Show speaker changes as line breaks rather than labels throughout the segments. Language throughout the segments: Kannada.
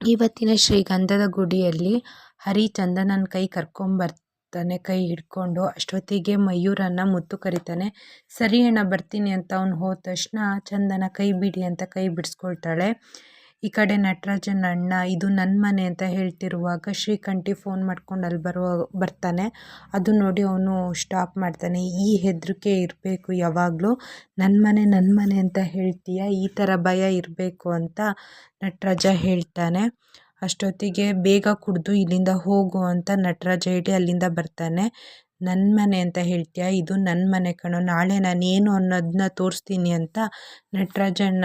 ಇವತ್ತಿನ ಶ್ರೀಗಂಧದ ಗುಡಿಯಲ್ಲಿ ಹರಿ ಚಂದನನ ಕೈ ಕರ್ಕೊಂಬರ್ತಾನೆ, ಕೈ ಹಿಡ್ಕೊಂಡು ಅಷ್ಟೊತ್ತಿಗೆ ಮಯೂರನ್ನು ಮುತ್ತು ಕರಿತಾನೆ, ಸರಿ ಅಣ್ಣ, ಬರ್ತೀನಿ ಅಂತ ಅವ್ನು ಹೋದ ತಕ್ಷಣ ಚಂದನ ಕೈ ಬಿಡಿ ಅಂತ ಕೈ ಬಿಡಿಸ್ಕೊಳ್ತಾಳೆ. ಈ ಕಡೆ ನಟರಾಜನ ಅಣ್ಣ, ಇದು ನನ್ನ ಮನೆ ಅಂತ ಹೇಳ್ತಿರುವಾಗ ಶ್ರೀಕಂಠಿ ಫೋನ್ ಮಾಡ್ಕೊಂಡು ಅಲ್ಲಿ ಬರುವ, ಬರ್ತಾನೆ. ಅದು ನೋಡಿ ಅವನು ಸ್ಟಾಪ್ ಮಾಡ್ತಾನೆ. ಈ ಹೆದರಿಕೆ ಇರಬೇಕು ಯಾವಾಗಲೂ. ನನ್ನ ಮನೆ ನನ್ನ ಮನೆ ಅಂತ ಹೇಳ್ತೀಯ? ಈ ಥರ ಭಯ ಇರಬೇಕು ಅಂತ ನಟರಾಜ ಹೇಳ್ತಾನೆ. ಅಷ್ಟೊತ್ತಿಗೆ ಬೇಗ ಕುಡಿದು ಇಲ್ಲಿಂದ ಹೋಗು ಅಂತ ನಟರಾಜ ಹೇಳಿ ಅಲ್ಲಿಂದ ಬರ್ತಾನೆ. ನನ್ನ ಮನೆ ಅಂತ ಹೇಳ್ತೀಯ? ಇದು ನನ್ನ ಮನೆ ಕಣೋ. ನಾಳೆ ನಾನೇನು ಅನ್ನೋದನ್ನ ತೋರಿಸ್ತೀನಿ ಅಂತ ನಟರಾಜನ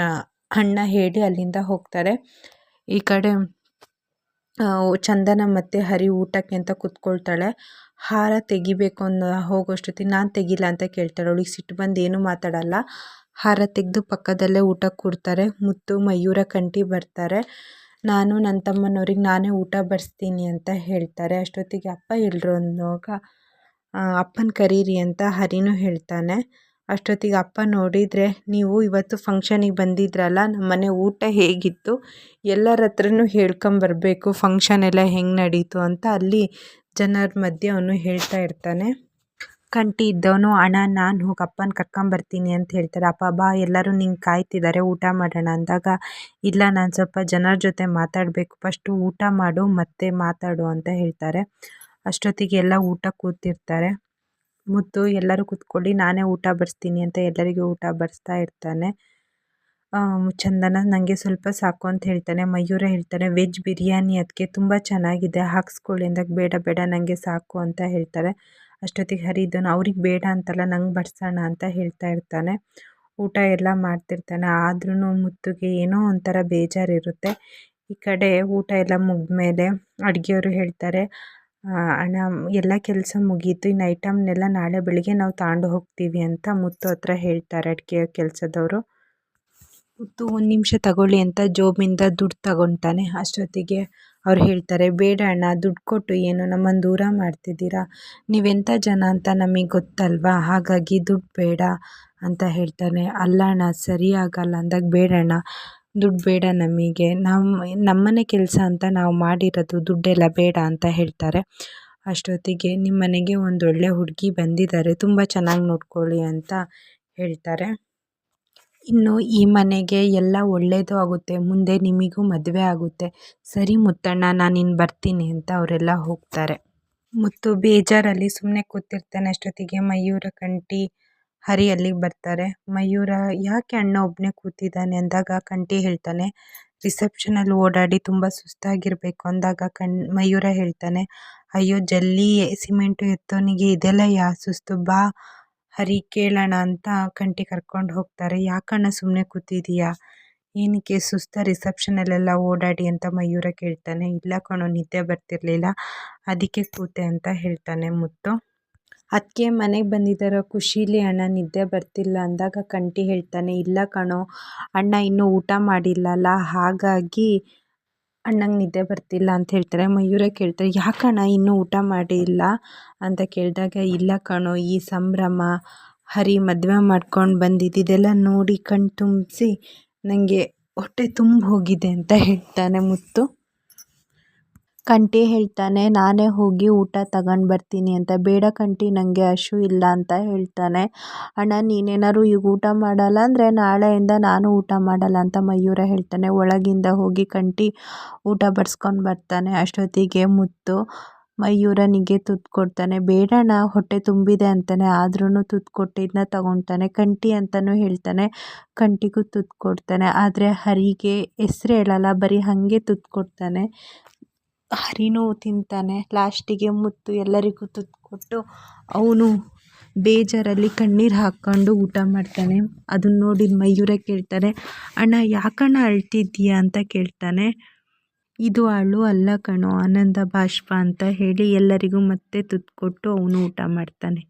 ಅಣ್ಣ ಹೇಳಿ ಅಲ್ಲಿಂದ ಹೋಗ್ತಾರೆ. ಈ ಕಡೆ ಚಂದನ ಮತ್ತು ಹರಿ ಊಟಕ್ಕೆ ಅಂತ ಕೂತ್ಕೊಳ್ತಾಳೆ. ಹಾರ ತೆಗಿಬೇಕು ಅನ್ನೋ ಹೋಗೋಷ್ಟೊತ್ತಿಗೆ ನಾನು ತೆಗಿಲ್ಲ ಅಂತ ಕೇಳ್ತಾಳೆ. ಅವಳಿಗೆ ಸಿಟ್ಟು ಬಂದು ಏನೂ ಮಾತಾಡಲ್ಲ. ಹಾರ ತೆಗೆದು ಪಕ್ಕದಲ್ಲೇ ಊಟ ಕೊಡ್ತಾರೆ ಮುತ್ತು ಮಯೂರ ಕಂಠಿ ಬರ್ತಾರೆ. ನಾನು ನನ್ನ ತಮ್ಮನವ್ರಿಗೆ ನಾನೇ ಊಟ ಬರ್ಸ್ತೀನಿ ಅಂತ ಹೇಳ್ತಾರೆ. ಅಷ್ಟೊತ್ತಿಗೆ ಅಪ್ಪ ಎಲ್ಲರೂ ಅನ್ನುವಾಗ ಅಪ್ಪನ ಕರೀರಿ ಅಂತ ಹರಿನೂ ಹೇಳ್ತಾನೆ. ಅಷ್ಟೊತ್ತಿಗೆ ಅಪ್ಪ ನೋಡಿದರೆ, ನೀವು ಇವತ್ತು ಫಂಕ್ಷನಿಗೆ ಬಂದಿದ್ರಲ್ಲ ನಮ್ಮ ಮನೆ ಊಟ ಹೇಗಿತ್ತು? ಎಲ್ಲರ ಹತ್ರನೂ ಹೇಳ್ಕೊಂಬರ್ಬೇಕು ಫಂಕ್ಷನ್ ಎಲ್ಲ ಹೆಂಗೆ ನಡೀತು? ಅಂತ ಅಲ್ಲಿ ಜನರ ಮಧ್ಯೆ ಅವನು ಹೇಳ್ತಾ ಇರ್ತಾನೆ. ಕಂಟಿ ಇದ್ದವನು, ಅಣ್ಣ, ನಾನು ಹೋಗಿ ಅಪ್ಪನ ಕರ್ಕೊಂಬರ್ತೀನಿ ಅಂತ ಹೇಳ್ತಾರೆ. ಅಪ್ಪ, ಬಾ, ಎಲ್ಲರೂ ನಿಂಗೆ ಕಾಯ್ತಿದ್ದಾರೆ ಊಟ ಮಾಡೋಣ. ಅಂದಾಗ, ಇಲ್ಲ, ನಾನು ಸ್ವಲ್ಪ ಜನರ ಜೊತೆ ಮಾತಾಡಬೇಕು. ಫಸ್ಟು ಊಟ ಮಾಡು, ಮತ್ತೆ ಮಾತಾಡು ಅಂತ ಹೇಳ್ತಾರೆ. ಅಷ್ಟೊತ್ತಿಗೆ ಎಲ್ಲ ಊಟ ಕೂತಿರ್ತಾರೆ. ಮುತ್ತು ಎಲ್ಲರೂ ಕೂತ್ಕೊಳ್ಳಿ, ನಾನೇ ಊಟ ಬಡಿಸ್ತೀನಿ ಅಂತ ಎಲ್ಲರಿಗೂ ಊಟ ಬಡಿಸ್ತಾ ಇರ್ತಾನೆ. ಚಂದನ ನನಗೆ ಸ್ವಲ್ಪ ಸಾಕು ಅಂತ ಹೇಳ್ತಾನೆ. ಮಯೂರ ಹೇಳ್ತಾನೆ, ವೆಜ್ ಬಿರಿಯಾನಿ ಅದಕ್ಕೆ ತುಂಬ ಚೆನ್ನಾಗಿದೆ, ಹಾಕ್ಸ್ಕೊಳ್ಳಿ ಅಂದಾಗ ಬೇಡ ಬೇಡ ನನಗೆ ಸಾಕು ಅಂತ ಹೇಳ್ತಾರೆ ಅಷ್ಟೊತ್ತಿಗೆ ಹರಿದನು ಅವ್ರಿಗೆ ಬೇಡ ಅಂತಲ್ಲ, ನಂಗೆ ಬಡಿಸೋಣ ಅಂತ ಹೇಳ್ತಾ ಇರ್ತಾನೆ. ಊಟ ಎಲ್ಲ ಮಾಡ್ತಿರ್ತಾನೆ. ಆದ್ರೂ ಮುತ್ತುಗೆ ಏನೋ ಒಂಥರ ಬೇಜಾರಿರುತ್ತೆ. ಈ ಕಡೆ ಊಟ ಎಲ್ಲ ಮುಗಿದ್ಮೇಲೆ ಅಡುಗೆಯವರು ಹೇಳ್ತಾರೆ ಅಣ್ಣ, ಎಲ್ಲ ಕೆಲಸ ಮುಗೀತು, ಇನ್ನು ಐಟಮ್ನೆಲ್ಲ ನಾಳೆ ಬೆಳಿಗ್ಗೆ ನಾವು ತಗೊಂಡು ಹೋಗ್ತೀವಿ ಅಂತ ಮುತ್ತು ಹತ್ರ ಹೇಳ್ತಾರೆ ಅಡುಗೆ ಕೆಲಸದವರು. ಮುತ್ತು ಒಂದು ನಿಮಿಷ ತಗೊಳ್ಳಿ ಅಂತ ಜೋಬಿಂದ ದುಡ್ಡು ತಗೊತಾನೆ. ಅಷ್ಟೊತ್ತಿಗೆ ಅವ್ರು ಹೇಳ್ತಾರೆ, ಬೇಡ ಅಣ್ಣ, ದುಡ್ಡು ಕೊಟ್ಟು ಏನು ನಮ್ಮನ್ನು ದೂರ ಮಾಡ್ತಿದ್ದೀರಾ? ನೀವೆಂಥ ಜನ ಅಂತ ನಮಗೆ ಗೊತ್ತಲ್ವಾ? ಹಾಗಾಗಿ ದುಡ್ಡು ಬೇಡ, ಅಂತ ಹೇಳ್ತಾನೆ. ಅಲ್ಲ ಅಣ್ಣ, ಸರಿ ಆಗಲ್ಲ ಅಂದಾಗ ಬೇಡಣ್ಣ ದುಡ್ಡು ಬೇಡ ನಮಗೆ. ನಮ್ಮ ನಮ್ಮನೆ ಕೆಲಸ ಅಂತ ನಾವು ಮಾಡಿರೋದು ದುಡ್ಡೆಲ್ಲ ಬೇಡ ಅಂತ ಹೇಳ್ತಾರೆ. ಅಷ್ಟೊತ್ತಿಗೆ ನಿಮ್ಮ ಮನೆಗೆ ಒಂದು ಒಳ್ಳೆ ಹುಡುಗಿ ಬಂದಿದ್ದಾರೆ. ತುಂಬ ಚೆನ್ನಾಗಿ ನೋಡ್ಕೊಳ್ಳಿ ಅಂತ ಹೇಳ್ತಾರೆ. ಇನ್ನು ಈ ಮನೆಗೆ ಎಲ್ಲ ಒಳ್ಳೆಯದು ಆಗುತ್ತೆ. ಮುಂದೆ ನಿಮಗೂ ಮದುವೆ ಆಗುತ್ತೆ. ಸರಿ ಮುತ್ತಣ್ಣ, ನಾನು ಇನ್ನು ಬರ್ತೀನಿ ಅಂತ ಅವರೆಲ್ಲ ಹೋಗ್ತಾರೆ. ಮುತ್ತು ಬೇಜಾರಲ್ಲಿ ಸುಮ್ಮನೆ ಕೂತಿರ್ತಾನೆ ಅಷ್ಟೊತ್ತಿಗೆ ಮಯೂರ ಕಂಠಿ. ಹರಿ ಅಲ್ಲಿಗೆ ಬರ್ತಾರೆ. ಮಯೂರ ಯಾಕೆ ಅಣ್ಣ ಒಬ್ಬನೇ ಕೂತಿದ್ದಾನೆ ಅಂದಾಗ ಕಂಠಿ ಹೇಳ್ತಾನೆ ರಿಸೆಪ್ಷನಲ್ಲಿ ಓಡಾಡಿ ತುಂಬ ಸುಸ್ತಾಗಿರಬೇಕು ಅಂದಾಗ ಕಣ್, ಮಯೂರ ಹೇಳ್ತಾನೆ, ಅಯ್ಯೋ, ಜಲ್ಲಿ ಸಿಮೆಂಟು ಎತ್ತೋನಿಗೆ ಇದೆಲ್ಲ ಯಾ ಸುಸ್ತು? ಬಾ, ಹರಿ ಕೇಳೋಣ ಅಂತ ಕಂಠಿ ಕರ್ಕೊಂಡು ಹೋಗ್ತಾರೆ. ಯಾಕಣ್ಣ ಸುಮ್ಮನೆ ಕೂತಿದೀಯಾ? ಏನಕ್ಕೆ ಸುಸ್ತ ರಿಸೆಪ್ಷನಲ್ಲೆಲ್ಲ ಓಡಾಡಿ ಅಂತ ಮಯೂರ ಕೇಳ್ತಾನೆ, ಇಲ್ಲ ಕಣೋ, ನಿದ್ದೆ ಬರ್ತಿರ್ಲಿಲ್ಲ, ಅದಕ್ಕೆ ಕೂತೆ ಅಂತ ಹೇಳ್ತಾನೆ ಮುತ್ತು. ಅದಕ್ಕೆ ಮನೆಗೆ ಬಂದಿದ್ದಾರೋ ಖುಷೀಲಿ ಅಣ್ಣ ನಿದ್ದೆ ಬರ್ತಿಲ್ಲ ಅಂದಾಗ ಕಂಠಿ ಹೇಳ್ತಾನೆ, ಇಲ್ಲ ಕಣೋ, ಅಣ್ಣ ಇನ್ನೂ ಊಟ ಮಾಡಿಲ್ಲಲ್ಲ, ಹಾಗಾಗಿ ಅಣ್ಣಂಗೆ ನಿದ್ದೆ ಬರ್ತಿಲ್ಲ ಅಂತ ಹೇಳ್ತಾರೆ. ಮಯೂರ ಕೇಳ್ತಾರೆ ಯಾಕಣ್ಣ ಇನ್ನೂ ಊಟ ಮಾಡಿಲ್ಲ? ಅಂತ ಕೇಳಿದಾಗ, ಇಲ್ಲ ಕಣೋ, ಈ ಸಂಭ್ರಮ, ಹರಿ ಮದುವೆ ಮಾಡ್ಕೊಂಡು ಇದೆಲ್ಲ ನೋಡಿ ಕಣ್ಣು ತುಂಬಿಸಿ ನನಗೆ ಹೊಟ್ಟೆ ತುಂಬ ಹೋಗಿದೆ ಅಂತ ಹೇಳ್ತಾನೆ ಮುತ್ತು. ಕಂಠಿ ಹೇಳ್ತಾನೆ, ನಾನೇ ಹೋಗಿ ಊಟ ತಗೊಂಡು ಬರ್ತೀನಿ ಅಂತ. ಬೇಡ ಕಂಟಿ ನನಗೆ ಹಶು ಇಲ್ಲ ಅಂತ ಹೇಳ್ತಾನೆ. ಅಣ್ಣ, ನೀನೇನಾದ್ರು ಈಗ ಊಟ ಮಾಡಲ್ಲ ಅಂದರೆ ನಾಳೆಯಿಂದ ನಾನು ಊಟ ಮಾಡಲ್ಲ ಅಂತ ಮಯೂರ ಹೇಳ್ತಾನೆ. ಒಳಗಿಂದ ಹೋಗಿ ಕಂಟಿ ಊಟ ಬಡಿಸ್ಕೊಂಡು ಬರ್ತಾನೆ ಅಷ್ಟೊತ್ತಿಗೆ ಮುತ್ತು. ಮಯೂರನಿಗೆ ತುತ್ತು ಕೊಡ್ತಾನೆ. ಬೇಡಣ್ಣ ಹೊಟ್ಟೆ ತುಂಬಿದೆ ಅಂತಾನೆ. ಆದ್ರೂ ತುತ್ತು ಕೊಟ್ಟಿದ್ದನ್ನ ತಗೊತಾನೆ ಕಂಟಿ ಅಂತಲೂ ಹೇಳ್ತಾನೆ. ಕಂಟಿಗೂ ತುತ್ತು ಕೊಡ್ತಾನೆ. ಆದರೆ ಹರಿಗೆ ಹೆಸ್ರು ಹೇಳಲ್ಲ, ಬರೀ ಹಾಗೆ ತುತ್ತು ಕೊಡ್ತಾನೆ. ಹರಿನೂ ತಿಂತಾನೆ. ಲಾಸ್ಟಿಗೆ ಮುತ್ತು ಎಲ್ಲರಿಗೂ ತುತ್ತು ಕೊಟ್ಟು ಅವನು ಬೇಜಾರಲ್ಲಿ ಕಣ್ಣೀರು ಹಾಕ್ಕೊಂಡು ಊಟ ಮಾಡ್ತಾನೆ. ಅದನ್ನ ನೋಡಿ ಮಯೂರ ಕೇಳ್ತಾರೆ ಅಣ್ಣ, ಯಾಕಣ್ಣ ಅಳ್ತಿದ್ದೀಯ? ಅಂತ ಕೇಳ್ತಾನೆ. ಇದು ಅಳು ಅಲ್ಲ ಕಣೋ, ಆನಂದ ಬಾಷ್ಪ ಅಂತ ಹೇಳಿ ಎಲ್ಲರಿಗೂ ಮತ್ತೆ ತುತ್ತು ಕೊಟ್ಟು ಅವನು ಊಟ ಮಾಡ್ತಾನೆ.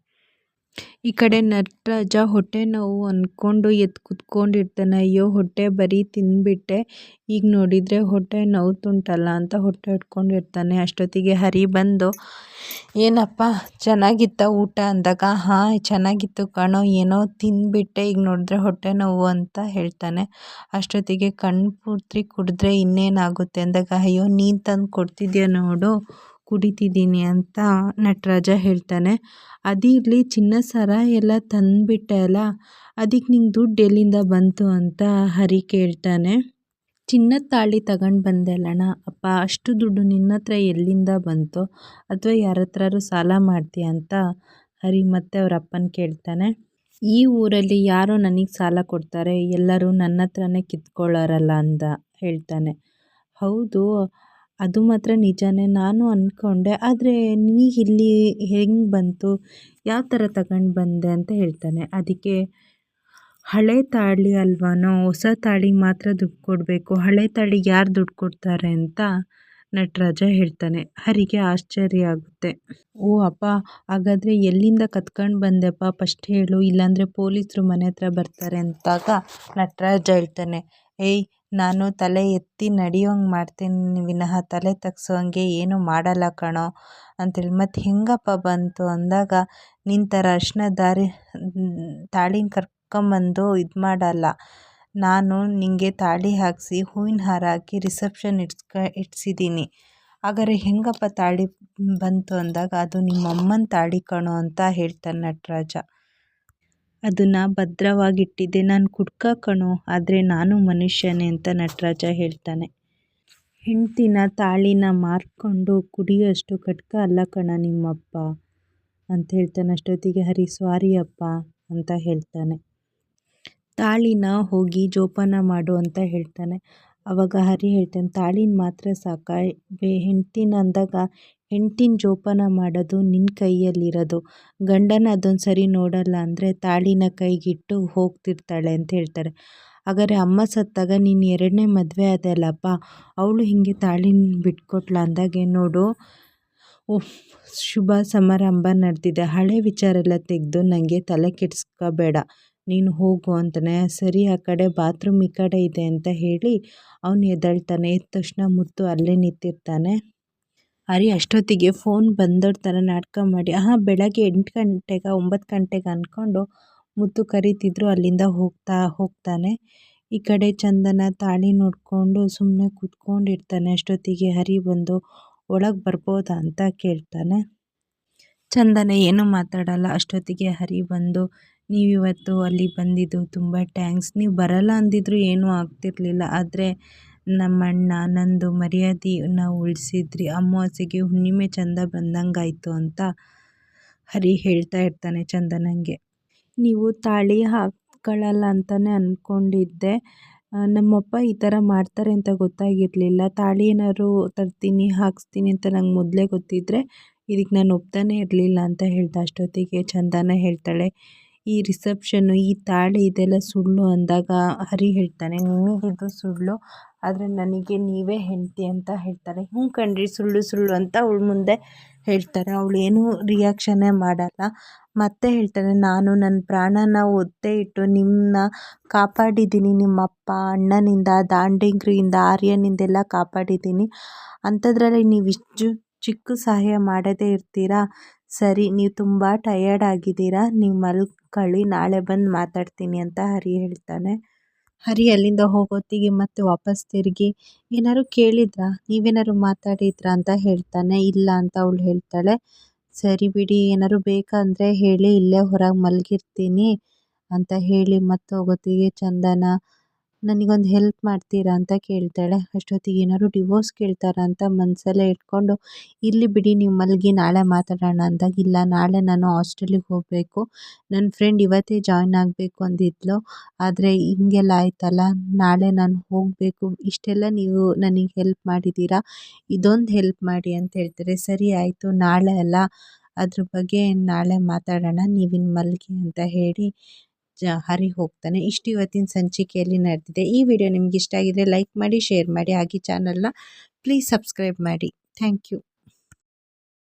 ಈ ಕಡೆ ನಟರಾಜ ಹೊಟ್ಟೆ ನೋವು ಅಂದ್ಕೊಂಡು ಎದ್ದು ಕುತ್ಕೊಂಡಿರ್ತಾನೆ. ಅಯ್ಯೋ, ಹೊಟ್ಟೆ ಬರೀ ತಿಂದ್ಬಿಟ್ಟೆ ಈಗ ನೋಡಿದರೆ ಹೊಟ್ಟೆ ನೋವ್ತುಂಟಲ್ಲ ಅಂತ ಹೊಟ್ಟೆ ಇಟ್ಕೊಂಡಿರ್ತಾನೆ ಅಷ್ಟೊತ್ತಿಗೆ ಹರಿ ಬಂದು, ಏನಪ್ಪ, ಚೆನ್ನಾಗಿತ್ತ ಊಟ ಅಂದಾಗ? ಹಾಂ, ಚೆನ್ನಾಗಿತ್ತು ಕಣೋ, ಏನೋ ತಿಂದ್ಬಿಟ್ಟೆ ಈಗ ನೋಡಿದ್ರೆ ಹೊಟ್ಟೆ ನೋವು ಅಂತ ಹೇಳ್ತಾನೆ. ಅಷ್ಟೊತ್ತಿಗೆ ಕಣ್ಣು ಪೂರ್ತಿ ಕುಡಿದ್ರೆ ಇನ್ನೇನಾಗುತ್ತೆ ಅಂದಾಗ, ಅಯ್ಯೋ, ನೀನು ತಂದು ಕೊಡ್ತಿದ್ಯಾ ನೋಡು. ಕುಡಿತಿದ್ದೀನಿ ಅಂತ ನಟರಾಜ ಹೇಳ್ತಾನೆ. ಅದಿರಲಿ ಚಿನ್ನ ಸರ ಎಲ್ಲ ತಂದುಬಿಟ್ಟೆ ಅಲ್ಲ ಅದಕ್ಕೆ ನಿಂಗೆ ದುಡ್ಡು ಎಲ್ಲಿಂದ ಬಂತು ಅಂತ ಹರಿ ಕೇಳ್ತಾನೆ. ಚಿನ್ನದ ತಾಳಿ ತಗೊಂಡು ಬಂದೆ ಅಲ್ಲಣ್ಣ ಅಪ್ಪ ಅಷ್ಟು ದುಡ್ಡು ನಿನ್ನ ಹತ್ರ ಎಲ್ಲಿಂದ ಬಂತು? ಅಥವಾ ಯಾರ ಹತ್ರ ಸಾಲ ಮಾಡ್ತೀಯ ಅಂತ ಹರಿ ಮತ್ತೆ ಅವ್ರ ಅಪ್ಪನ ಕೇಳ್ತಾನೆ. ಈ ಊರಲ್ಲಿ ಯಾರು ನನಗೆ ಸಾಲ ಕೊಡ್ತಾರೆ, ಎಲ್ಲರೂ ನನ್ನ ಹತ್ರನೇ ಕಿತ್ಕೊಳ್ಳೋರಲ್ಲ ಅಂತ ಹೇಳ್ತಾನೆ. ಹೌದು ಅದು ಮಾತ್ರ ನಿಜಾನೇ ನಾನು ಅಂದ್ಕೊಂಡೆ ಆದರೆ ನೀ ಇಲ್ಲಿ ಹೆಂಗೆ ಬಂತು, ಯಾವ ಥರ ತಗೊಂಡು ಬಂದೆ ಅಂತ ಹೇಳ್ತಾನೆ. ಅದಕ್ಕೆ ಹಳೆ ತಾಳಿ ಅಲ್ವಾನೋ, ಹೊಸ ತಾಳಿಗೆ ಮಾತ್ರ ದುಡ್ಡು ಕೊಡಬೇಕು, ಹಳೆ ತಾಳಿಗೆ ಯಾರು ದುಡ್ಡು ಕೊಡ್ತಾರೆ ಅಂತ ನಟರಾಜ ಹೇಳ್ತಾನೆ. ಹರಿಗೆ ಆಶ್ಚರ್ಯ ಆಗುತ್ತೆ. ಓ ಅಪ್ಪ, ಹಾಗಾದರೆ ಎಲ್ಲಿಂದ ಕತ್ಕೊಂಡು ಬಂದೆಪ್ಪ, ಫಸ್ಟ್ ಹೇಳು, ಇಲ್ಲಾಂದರೆ ಪೊಲೀಸರು ಮನೆ ಹತ್ರ ಬರ್ತಾರೆ ಅಂತಾಗ ನಟರಾಜ ಹೇಳ್ತಾನೆ. ಏಯ್ ನಾನು ತಲೆ ಎತ್ತಿ ನಡೆಯೋಂಗೆ ಮಾಡ್ತೀನಿ, ವಿನಃ ತಲೆ ತಗ್ಸೋಂಗೆ ಏನೂ ಮಾಡಲ್ಲ ಕಣೋ ಅಂತೇಳಿ. ಮತ್ತು ಹೆಂಗಪ್ಪ ಬಂತು ಅಂದಾಗ ನಿನ್ನ ಥರ ಅರ್ಶಿನ ದಾರಿ, ತಾಳಿನ ಕರ್ಕೊಂಬಂದು ಇದು ಮಾಡಲ್ಲ. ನಾನು ನಿನಗೆ ತಾಳಿ ಹಾಕಿಸಿ, ಹೂವಿನ ಹಾರ ಹಾಕಿ ರಿಸೆಪ್ಷನ್ ಇಡ್ಸ್ಕ ಇಡ್ಸಿದ್ದೀನಿ ಹಾಗಾದ್ರೆ ಹೆಂಗಪ್ಪ ತಾಳಿ ಬಂತು ಅಂದಾಗ, ಅದು ನಿಮ್ಮ ಅಮ್ಮನ ತಾಳಿ ಕಣೋ ಅಂತ ಹೇಳ್ತಾನೆ ನಟರಾಜ. ಅದನ್ನು ಭದ್ರವಾಗಿಟ್ಟಿದ್ದೆ. ನಾನು ಕುಡ್ಕ ಕಣೋ, ಆದರೆ ನಾನು ಮನುಷ್ಯನೇ ಅಂತ ನಟರಾಜ ಹೇಳ್ತಾನೆ. ಹೆಂಡ್ತಿನ ತಾಳಿನ ಮಾರ್ಕೊಂಡು ಕುಡಿಯೋಷ್ಟು ಕಟ್ಕ ಅಲ್ಲ ಕಣ ನಿಮ್ಮಪ್ಪ ಅಂತ ಹೇಳ್ತಾನೆ. ಅಷ್ಟೊತ್ತಿಗೆ ಹರಿ, ಸ್ವಾರಿ ಅಪ್ಪ ಅಂತ ಹೇಳ್ತಾನೆ. ತಾಳಿನ ಹೋಗಿ ಜೋಪಾನ ಮಾಡು ಅಂತ ಹೇಳ್ತಾನೆ. ಅವಾಗ ಹರಿ ಹೇಳ್ತಾನೆ, ತಾಳಿನ ಮಾತ್ರ ಸಾಕ. ಹೆಂಡ್ತಿನ ಅಂದಾಗ ಹೆಂಡ್ತಿನ ಜೋಪಾನ ಮಾಡೋದು ನಿನ್ನ ಕೈಯಲ್ಲಿರೋದು. ಗಂಡನ ಅದೊಂದು ಸರಿ ನೋಡಲ್ಲ ಅಂದರೆ ತಾಳಿನ ಕೈಗಿಟ್ಟು ಹೋಗ್ತಿರ್ತಾಳೆ ಅಂತ ಹೇಳ್ತಾರೆ. ಹಾಗಾದ್ರೆ ಅಮ್ಮ ಸತ್ತಾಗ ನೀನು ಎರಡನೇ ಮದುವೆ ಅದಲ್ಲಪ್ಪ? ಅವಳು ಹೀಗೆ ತಾಳಿನ ಬಿಟ್ಕೊಟ್ಲ ಅಂದಾಗೆ ನೋಡು. ಶುಭ ಸಮಾರಂಭ ನಡೆದಿದೆ. ಹಳೆ ವಿಚಾರ ಎಲ್ಲ ತೆಗೆದು ನನಗೆ ತಲೆ ಕೆಡಿಸ್ಕೋಬೇಡ. ನೀನು ಹೋಗು ಅಂತಾನೆ. ಸರಿ, ಆ ಕಡೆ ಬಾತ್ರೂಮ್ ಈ ಕಡೆ ಇದೆ ಅಂತ ಹೇಳಿ ಅವನು ಎದ್ದೇಳ್ತಾನೆ. ಎದ್ದ ತಕ್ಷಣ ಮುತ್ತು ಅಲ್ಲೇ ನಿಂತಿರ್ತಾನೆ. ಹರಿ ಅಷ್ಟೊತ್ತಿಗೆ ಫೋನ್ ಬಂದೋರ ಥರ ನಾಟಕ ಮಾಡಿ. ಹಾಂ ಬೆಳಗ್ಗೆ ಎಂಟು ಗಂಟೆಗೆ, ಒಂಬತ್ತು ಗಂಟೆಗೆ ಅಂದ್ಕೊಂಡು ಮುದ್ದು ಕರೀತಿದ್ರು. ಅಲ್ಲಿಂದ ಹೋಗ್ತಾ ಹೋಗ್ತಾನೆ. ಈ ಕಡೆ ಚಂದನ ತಾಳಿ ನೋಡಿಕೊಂಡು ಸುಮ್ಮನೆ ಕೂತ್ಕೊಂಡಿರ್ತಾನೆ. ಅಷ್ಟೊತ್ತಿಗೆ ಹರಿ ಬಂದು ಒಳಗೆ ಬರ್ಬೋದಾ ಅಂತ ಕೇಳ್ತಾನೆ. ಚಂದನ ಏನೂ ಮಾತಾಡಲ್ಲ. ಅಷ್ಟೊತ್ತಿಗೆ ಹರಿ ಬಂದು, ನೀವಿವತ್ತು ಅಲ್ಲಿ ಬಂದಿದ್ದು ತುಂಬ ಟ್ಯಾಂಕ್ಸ್ ನೀವು ಬರಲ್ಲ ಅಂದಿದ್ರು ಏನೂ ಆಗ್ತಿರಲಿಲ್ಲ. ಆದರೆ ನಮ್ಮಣ್ಣ, ನಂದು ನಾವು ಉಳಿಸಿದ್ರಿ. ಅಮಾವಾಸ್ಯೆಗೆ ಹುಣ್ಣಿಮೆ ಚಂದ ಬಂದಂಗಾಯಿತು ಅಂತ ಹರಿ ಹೇಳ್ತಾ ಇರ್ತಾನೆ ಚಂದನಂಗೆ. ನೀವು ತಾಳಿ ಹಾಕ್ಕೊಳ್ಳಲ್ಲ ಅಂತಲೇ ಅಂದ್ಕೊಂಡಿದ್ದೆ ನಮ್ಮಪ್ಪ ಈ ಥರ ಮಾಡ್ತಾರೆ ಅಂತ ಗೊತ್ತಾಗಿರಲಿಲ್ಲ. ತಾಳಿ ಏನಾದ್ರು ತರ್ತೀನಿ, ಹಾಕಿಸ್ತೀನಿ ಅಂತ ನಂಗೆ ಮೊದಲೇ ಗೊತ್ತಿದ್ದರೆ ಇದಕ್ಕೆ ನಾನು ಒಪ್ತಾನೆ ಇರಲಿಲ್ಲ ಅಂತ ಹೇಳ್ದೆ ಅಷ್ಟೊತ್ತಿಗೆ. ಚಂದನ ಹೇಳ್ತಾಳೆ ಈ ರಿಸೆಪ್ಷನ್ನು ಈ ತಾಳಿ ಇದೆಲ್ಲ ಸುಳ್ಳು ಅಂದಾಗ ಹರಿ ಹೇಳ್ತಾನೆ ನಿಮಗಿದು ಸುಳ್ಳು ಆದರೆ ನನಗೆ ನೀವೇ ಹೆಂಡತಿ ಅಂತ ಹೇಳ್ತಾರೆ. ಹ್ಞೂ ಕಣ್ರಿ, ಸುಳ್ಳು ಸುಳ್ಳು ಅಂತ ಅವಳ ಮುಂದೆ ಹೇಳ್ತಾರೆ. ಅವಳು ಏನೂ ರಿಯಾಕ್ಷನ್ನೇ ಮಾಡಲ್ಲ. ಮತ್ತೆ ಹೇಳ್ತಾರೆ ನಾನು ನನ್ನ ಪ್ರಾಣನ ಒತ್ತೆ ಇಟ್ಟು ನಿಮ್ಮನ್ನ ಕಾಪಾಡಿದ್ದೀನಿ. ನಿಮ್ಮಪ್ಪ ಅಣ್ಣನಿಂದ, ದಾಂಡಿಗ್ರಿಯಿಂದ, ಆರ್ಯನಿಂದೆಲ್ಲ ಕಾಪಾಡಿದ್ದೀನಿ. ಅಂಥದ್ರಲ್ಲಿ ನೀವು ಇಷ್ಟು ಚಿಕ್ಕ ಸಹಾಯ ಮಾಡದೇ ಇರ್ತೀರಾ? ಸರಿ, ನೀವು ತುಂಬ ಟಯರ್ಡ್ ಆಗಿದ್ದೀರಾ? ನೀವು ಮಲ್ಕೊಳ್ಳಿ ನಾಳೆ ಬಂದು ಮಾತಾಡ್ತೀನಿ ಅಂತ ಹರಿ ಹೇಳ್ತಾನೆ. ಹರಿ ಅಲ್ಲಿಂದ ಹೋಗೋತ್ತಿಗೆ ಮತ್ತೆ ವಾಪಸ್ ತಿರುಗಿ ಏನಾದ್ರು ಕೇಳಿದ್ರಾ? ನೀವೇನಾದ್ರು ಮಾತಾಡಿದ್ರಾ? ಅಂತ ಹೇಳ್ತಾನೆ. ಇಲ್ಲ ಅಂತ ಅವಳು ಹೇಳ್ತಾಳೆ. ಸರಿ ಬಿಡಿ ಏನಾದ್ರು ಬೇಕಂದರೆ ಹೇಳಿ, ಇಲ್ಲೇ ಹೊರಗೆ ಮಲಗಿರ್ತೀನಿ ಅಂತ ಹೇಳಿ ಮತ್ತೆ ಹೋಗೋತ್ತಿಗೆ ಚಂದನ ನನಗೊಂದು ಹೆಲ್ಪ್ ಮಾಡ್ತೀರಾ ಅಂತ ಕೇಳ್ತಾಳೆ. ಅಷ್ಟೊತ್ತಿಗೆ ಏನಾದ್ರು ಡಿವೋರ್ಸ್ ಕೇಳ್ತಾರಾ ಅಂತ ಮನಸಲ್ಲೇ ಇಟ್ಕೊಂಡು, ಇಲ್ಲಿ ಬಿಡಿ, ನೀವು ಮಲಗಿ ನಾಳೆ ಮಾತಾಡೋಣ ಅಂದಾಗ ಇಲ್ಲ, ನಾಳೆ ನಾನು ಹಾಸ್ಟೆಲಿಗೆ ಹೋಗಬೇಕು. ನನ್ನ ಫ್ರೆಂಡ್ ಇವತ್ತೇ ಜಾಯ್ನ್ ಆಗಬೇಕು ಅಂದಿದ್ಲು. ಆದರೆ ಹಿಂಗೆಲ್ಲ ಆಯ್ತಲ್ಲ, ನಾಳೆ ನಾನು ಹೋಗಬೇಕು. ಇಷ್ಟೆಲ್ಲ ನೀವು ನನಗೆ ಹೆಲ್ಪ್ ಮಾಡಿದ್ದೀರಾ? ಇದೊಂದು ಹೆಲ್ಪ್ ಮಾಡಿ ಅಂತ ಹೇಳ್ತಾರೆ. ಸರಿ, ಆಯಿತು. ನಾಳೆ ಅಲ್ಲ. ಅದ್ರ ಬಗ್ಗೆ ನಾಳೆ ಮಾತಾಡೋಣ. ನೀವಿನ್ನು ಮಲಗಿ ಅಂತ ಹೇಳಿ ಜ ಹರಿ ಹೋಗ್ತಾನೆ. ಇಷ್ಟು ಇವತ್ತಿನ ಸಂಚಿಕೆಯಲ್ಲಿ ನಡೆದಿದೆ. ಈ ವಿಡಿಯೋ ನಿಮ್ಗೆ ಇಷ್ಟ ಆಗಿದ್ರೆ ಲೈಕ್ ಮಾಡಿ, ಶೇರ್ ಮಾಡಿ. ಹಾಗೆ ಚಾನಲ್ನ ಪ್ಲೀಸ್ ಸಬ್ಸ್ಕ್ರೈಬ್ ಮಾಡಿ. Thank you